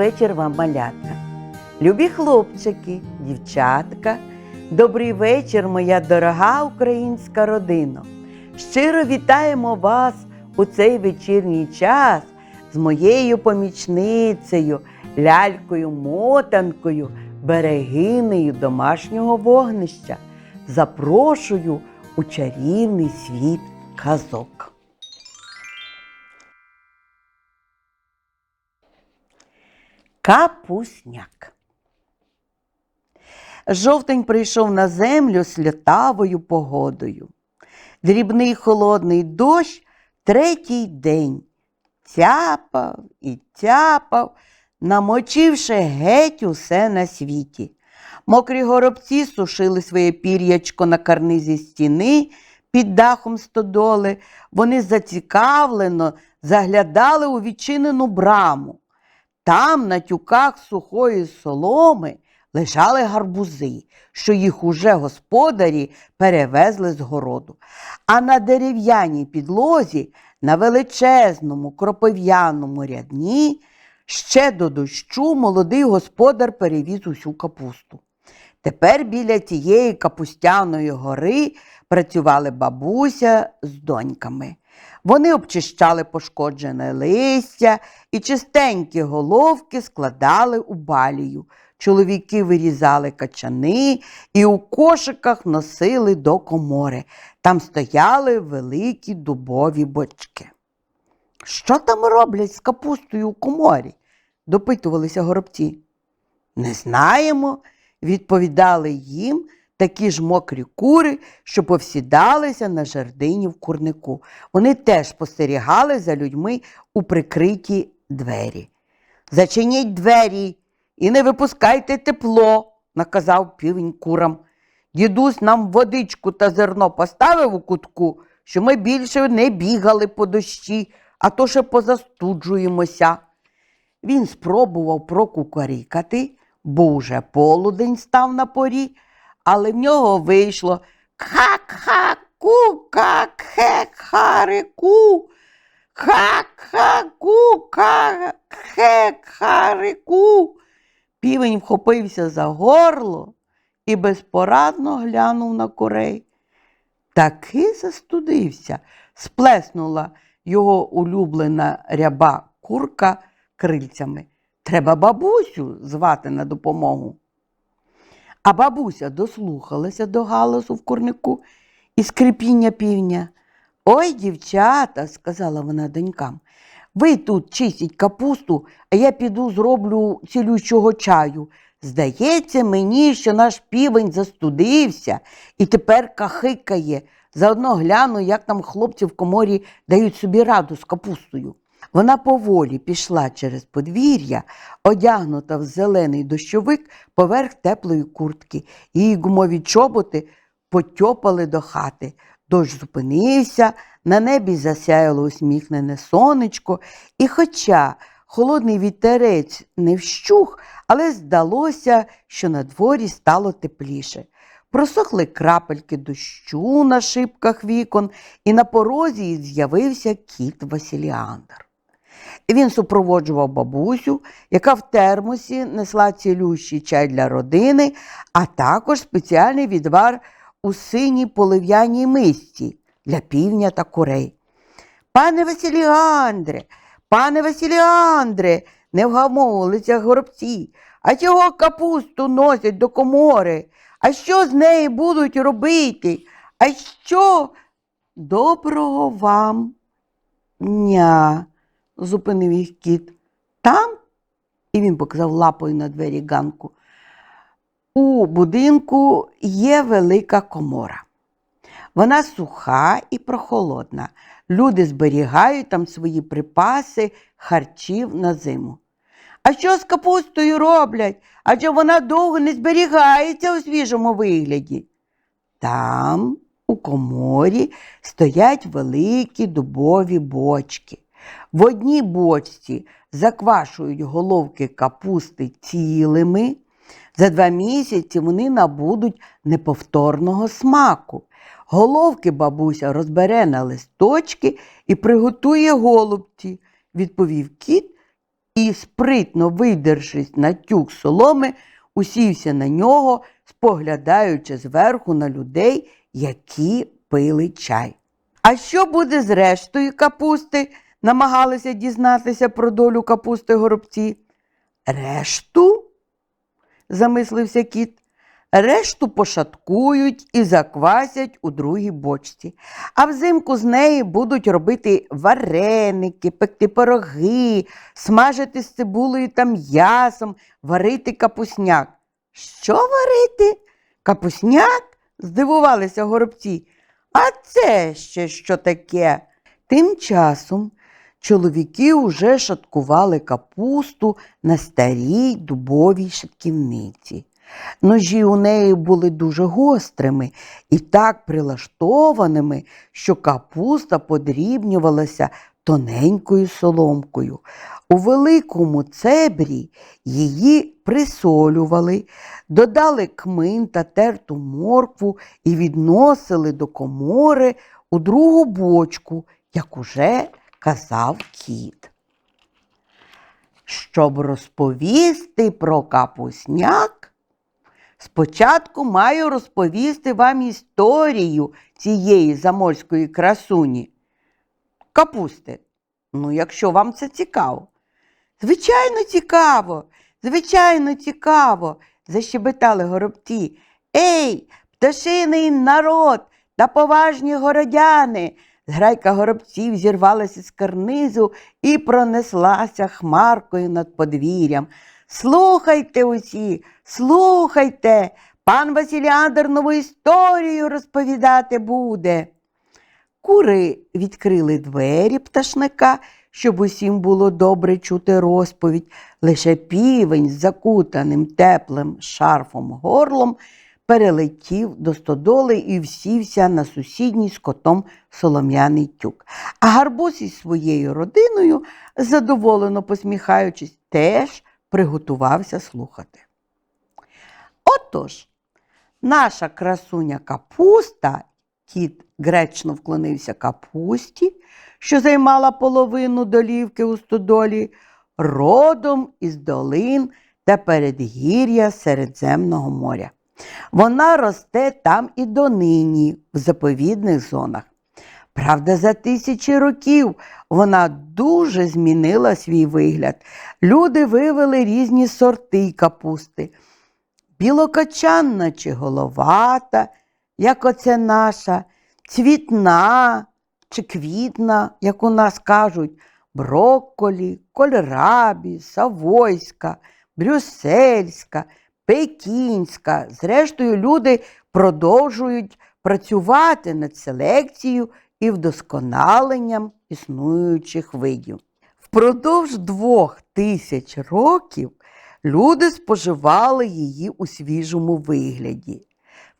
Вечір вам, малятка. Любі хлопчики, дівчатка. Добрий вечір, моя дорога українська родина. Щиро вітаємо вас у цей вечірній час з моєю помічницею, лялькою мотанкою, берегинею домашнього вогнища. Запрошую у чарівний світ казок. Капусняк. Жовтень прийшов на землю з лютавою погодою. Дрібний холодний дощ третій день тяпав і тяпав, намочивши геть усе на світі. Мокрі горобці сушили своє пір'ячко на карнизі стіни під дахом стодоли. Вони зацікавлено заглядали у відчинену браму. Там, на тюках сухої соломи, лежали гарбузи, що їх уже господарі перевезли з городу. А на дерев'яній підлозі, на величезному кропив'яному рядні, ще до дощу молодий господар перевіз усю капусту. Тепер біля тієї капустяної гори працювали бабуся з доньками. Вони обчищали пошкоджене листя і чистенькі головки складали у балію. Чоловіки вирізали качани і у кошиках носили до комори. Там стояли великі дубові бочки. Що там роблять з капустою у коморі? допитувалися горобці. Не знаємо, відповідали їм такі ж мокрі кури, що повсідалися на жердині в курнику. Вони теж спостерігали за людьми у прикриті двері. Зачиніть двері і не випускайте тепло, наказав півень курам. Дідусь нам водичку та зерно поставив у кутку, що ми більше не бігали по дощі, а то ще позастуджуємося. Він спробував прокукарікати, бо уже полудень став на порі, але в нього вийшло ка-ка-ку, ка-хе-харику, ка-ка-ку, ка-хе-харику. Півень вхопився за горло і безпорадно глянув на курей. Таки застудився, сплеснула його улюблена ряба курка крильцями. Треба бабусю звати на допомогу. А бабуся дослухалася до галасу в курнику і скрипіння півня. Ой, дівчата, сказала вона донькам, ви тут чистіть капусту, а я піду зроблю цілющого чаю. Здається мені, що наш півень застудився і тепер кахикає. Заодно гляну, як там хлопці в коморі дають собі раду з капустою. Вона поволі пішла через подвір'я, одягнута в зелений дощовик поверх теплої куртки. Її гумові чоботи потьопали до хати. Дощ зупинився, на небі засяяло усміхнене сонечко, і хоча холодний вітерець не вщух, але здалося, що на дворі стало тепліше. Просохли крапельки дощу на шибках вікон, і на порозі з'явився кіт Василіандр. Він супроводжував бабусю, яка в термосі несла цілющий чай для родини, а також спеціальний відвар у синій полив'яній мисці для півня та курей. Пане Василіандре, пане Василіандре, не вгамовувалися горобці. А чого капусту носять до комори? А що з нею будуть робити? А що? Доброго вам дня, зупинив їх кіт. Там, і він показав лапою на двері ганку. У будинку є велика комора. Вона суха і прохолодна. Люди зберігають там свої припаси, харчів на зиму. А що з капустою роблять? Адже вона довго не зберігається у свіжому вигляді. Там, у коморі, стоять великі дубові бочки. В одній бочці заквашують головки капусти цілими. За два місяці вони набудуть неповторного смаку. Головки бабуся розбере на листочки і приготує голубці, відповів кіт і, спритно видершись на тюк соломи, усівся на нього, споглядаючи зверху на людей, які пили чай. А що буде з рештою капусти? Намагалися дізнатися про долю капусти горобці. Решту? замислився кіт. Решту пошаткують і заквасять у другій бочці. А взимку з неї будуть робити вареники, пекти пироги, смажити з цибулею та м'ясом, варити капусняк. Що варити? Капусняк? здивувалися горобці. А це ще що таке? Тим часом чоловіки уже шаткували капусту на старій дубовій шатківниці. Ножі у неї були дуже гострими і так прилаштованими, що капуста подрібнювалася тоненькою соломкою. У великому цебрі її присолювали, додали кмин та терту моркву і відносили до комори у другу бочку, як уже казав кіт. Щоб розповісти про капусняк, спочатку маю розповісти вам історію цієї заморської красуні. Капусти, ну, якщо вам це цікаво. Звичайно, цікаво, звичайно, цікаво, защебетали горобці. Ей, пташиний народ та поважні городяни. Зграйка горобців зірвалася з карнизу і пронеслася хмаркою над подвір'ям. Слухайте усі, слухайте, пан Василіандр нову історію розповідати буде. Кури відкрили двері пташника, щоб усім було добре чути розповідь. Лише півень з закутаним теплим шарфом горлом перелетів до стодоли і всівся на сусідній з котом солом'яний тюк. А гарбуз із своєю родиною, задоволено посміхаючись, теж приготувався слухати. Отож, наша красуня капуста, кіт гречно вклонився капусті, що займала половину долівки у стодолі, родом із долин та передгір'я Середземного моря. Вона росте там і донині, в заповідних зонах. Правда, за тисячі років вона дуже змінила свій вигляд. Люди вивели різні сорти капусти. Білокочанна чи головата, як оце наша, цвітна чи квітна, як у нас кажуть, брокколі, кольрабі, савойська, брюссельська, пекінська. Зрештою, люди продовжують працювати над селекцією і вдосконаленням існуючих видів. Впродовж двох тисяч років люди споживали її у свіжому вигляді.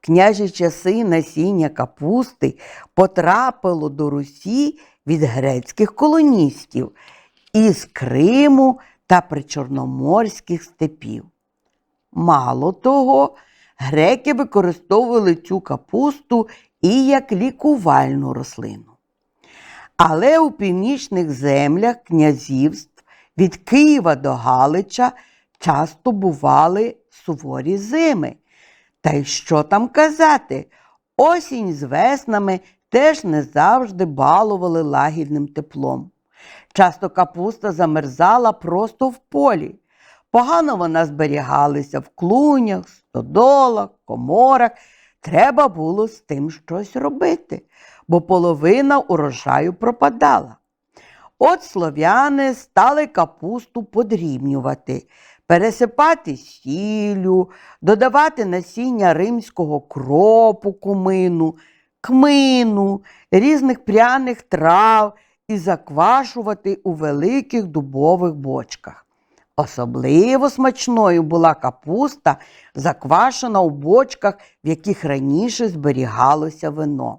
В княжі часи насіння капусти потрапило до Русі від грецьких колоністів із Криму та причорноморських степів. Мало того, греки використовували цю капусту і як лікувальну рослину. Але у північних землях князівств від Києва до Галича часто бували суворі зими. Та й що там казати? Осінь з веснами теж не завжди балували лагідним теплом. Часто капуста замерзала просто в полі. Погано вона зберігалася в клунях, стодолах, коморах. Треба було з тим щось робити, бо половина урожаю пропадала. От слов'яни стали капусту подрібнювати, пересипати сіллю, додавати насіння римського кропу, кумину, кмину, різних пряних трав і заквашувати у великих дубових бочках. Особливо смачною була капуста, заквашена у бочках, в яких раніше зберігалося вино.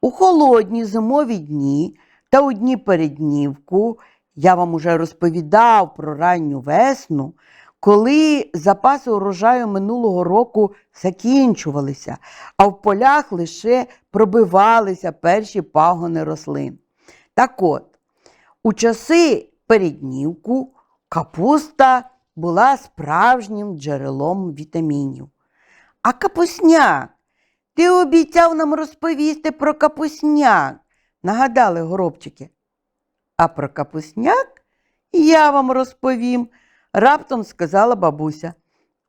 У холодні зимові дні та у дні переднівку я вам уже розповідав про ранню весну, коли запаси урожаю минулого року закінчувалися, а в полях лише пробивалися перші пагони рослин. Так от, у часи переднівку, капуста була справжнім джерелом вітамінів. А капусняк, ти обіцяв нам розповісти про капусняк, нагадали горобчики. А про капусняк я вам розповім, раптом сказала бабуся.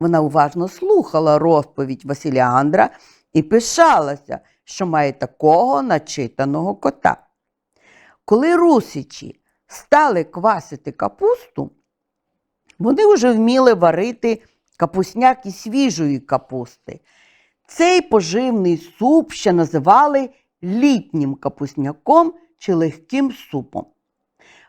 Вона уважно слухала розповідь Василіандра і пишалася, що має такого начитаного кота. Коли русичі стали квасити капусту, вони вже вміли варити капусняк із свіжої капусти. Цей поживний суп ще називали літнім капусняком чи легким супом.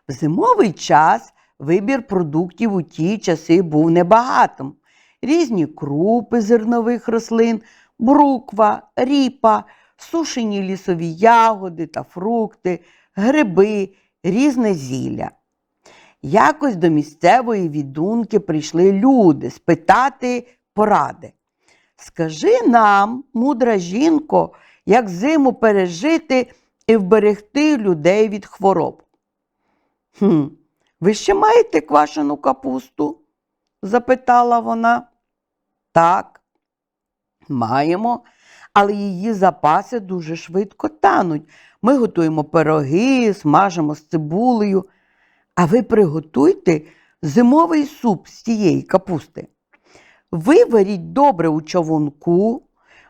В зимовий час вибір продуктів у ті часи був небагатим. Різні крупи зернових рослин, бруква, ріпа, сушені лісові ягоди та фрукти, гриби, різне зілля. Якось до місцевої відунки прийшли люди спитати поради. Скажи нам, мудра жінко, як зиму пережити і вберегти людей від хвороб. Хм, ви ще маєте квашену капусту? запитала вона. Так, маємо, але її запаси дуже швидко тануть. Ми готуємо пироги, смажимо з цибулею. А ви приготуйте зимовий суп з цієї капусти. Виваріть добре у човунку,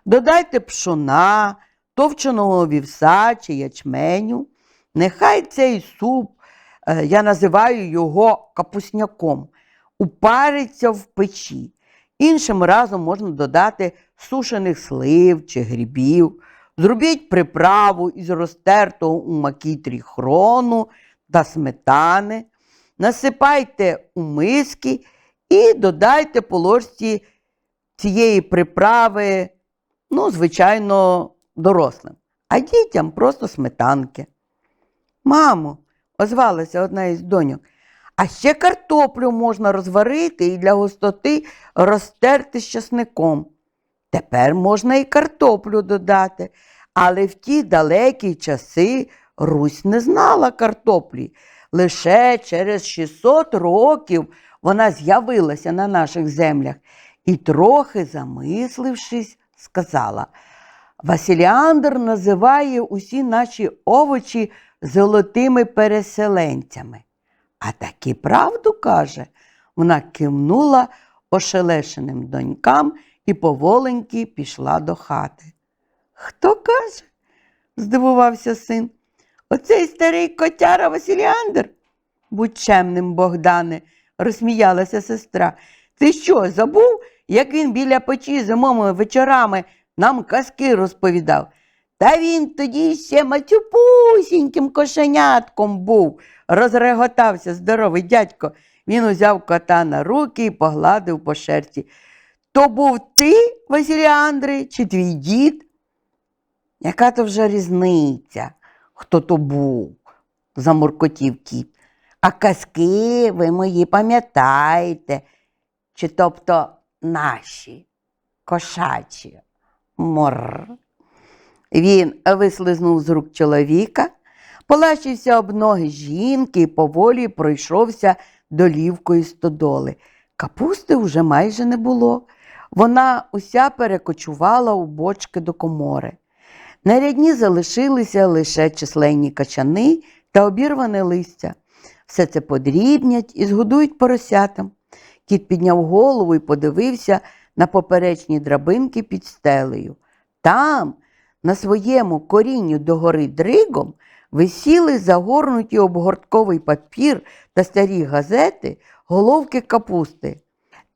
додайте пшона, товченого вівса чи ячменю. Нехай цей суп, е, я називаю його капусняком, упариться в печі. Іншим разом можна додати сушених слив чи грибів. Зробіть приправу із розтертого у макітрі хрону та сметани, насипайте у миски і додайте по ложці цієї приправи, ну, звичайно, дорослим, а дітям просто сметанки. Мамо, озвалася одна із доньок, а ще картоплю можна розварити і для густоти розтерти з часником. Тепер можна і картоплю додати, але в ті далекі часи Русь не знала картоплі. Лише через 600 років вона з'явилася на наших землях і, трохи замислившись, сказала: Василіандр називає усі наші овочі золотими переселенцями. А таки правду каже, вона кивнула ошелешеним донькам і поволеньки пішла до хати. Хто каже? здивувався син. Оцей старий котяра Василіандр? Будь чемним, Богдане, розсміялася сестра. Ти що, забув, як він біля печі зимовими вечорами нам казки розповідав? Та він тоді ще матюпусіньким кошенятком був, розреготався здоровий дядько. Він узяв кота на руки і погладив по шерсті. То був ти, Василіандре, чи твій дід? Яка то вже різниця, хто то був, замуркотів кіт. А казки ви мої пам'ятаєте, чи тобто наші, кошачі, мор. Він вислизнув з рук чоловіка, полащився об ноги жінки і поволі пройшовся долівкою стодоли. Капусти вже майже не було. Вона уся перекочувала у бочки до комори. На рядні залишилися лише численні качани та обірване листя. Все це подрібнять і згодують поросятам. Кіт підняв голову і подивився на поперечні драбинки під стелею. Там, на своєму корінню догори дригом, висіли загорнуті обгортковий папір та старі газети головки капусти.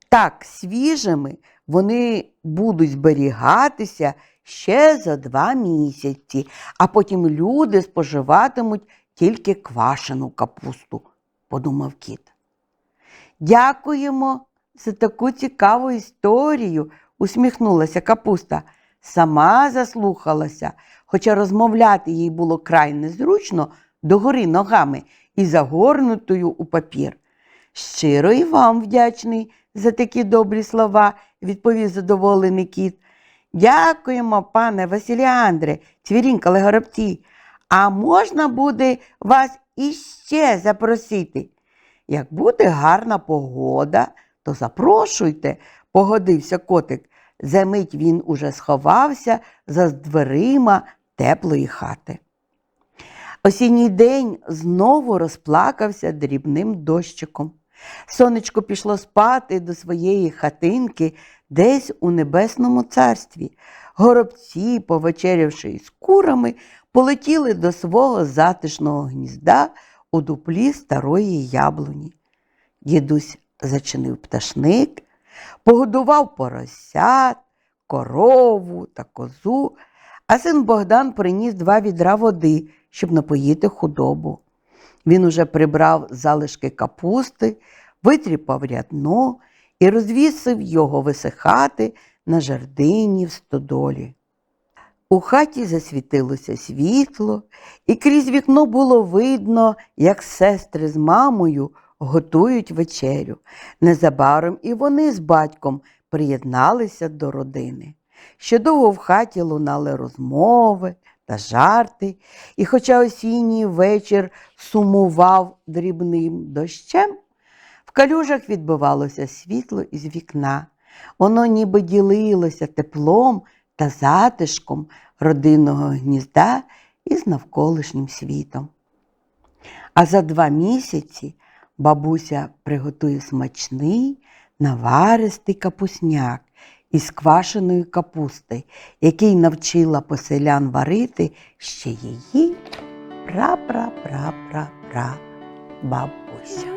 Так свіжими вони будуть зберігатися ще за два місяці, а потім люди споживатимуть тільки квашену капусту, подумав кіт. Дякуємо за таку цікаву історію, усміхнулася капуста. Сама заслухалася, хоча розмовляти їй було край незручно догори ногами і загорнутою у папір. Щиро і вам вдячний за такі добрі слова, відповів задоволений кіт. Дякуємо, пане Василіандре, цвірінькали горобці. А можна буде вас іще запросити? як буде гарна погода, то запрошуйте, погодився котик. Замить він уже сховався за дверима теплої хати. Осінній день знову розплакався дрібним дощиком. Сонечко пішло спати до своєї хатинки десь у небесному царстві. Горобці, повечерявши із курами, полетіли до свого затишного гнізда у дуплі старої яблуні. Дідусь зачинив пташник, погодував поросят, корову та козу, а син Богдан приніс два відра води, щоб напоїти худобу. Він уже прибрав залишки капусти, витріпав рядно і розвісив його висихати на жердині в стодолі. У хаті засвітилося світло, і крізь вікно було видно, як сестри з мамою готують вечерю. Незабаром і вони з батьком приєдналися до родини. Ще довго в хаті лунали розмови та жарти, і хоча осінній вечір сумував дрібним дощем, в калюжах відбивалося світло із вікна. Воно ніби ділилося теплом та затишком родинного гнізда із навколишнім світом. А за два місяці бабуся приготує смачний наваристий капусняк із квашеної капусти, який навчила поселян варити ще її пра-пра-пра-пра-пра бабуся.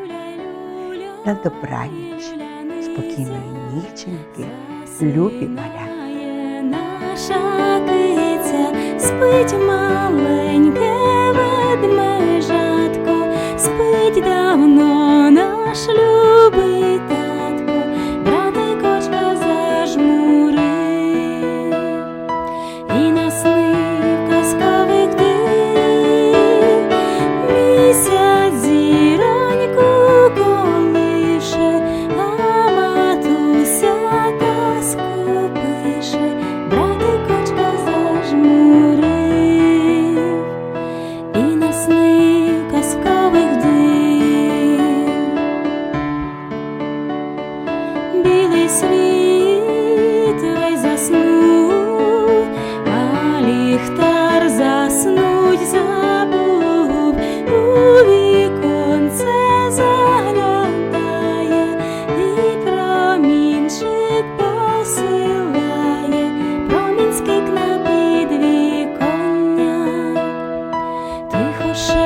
На добраніч, спокійної ніченьки, любі маля. Наша киця спить 是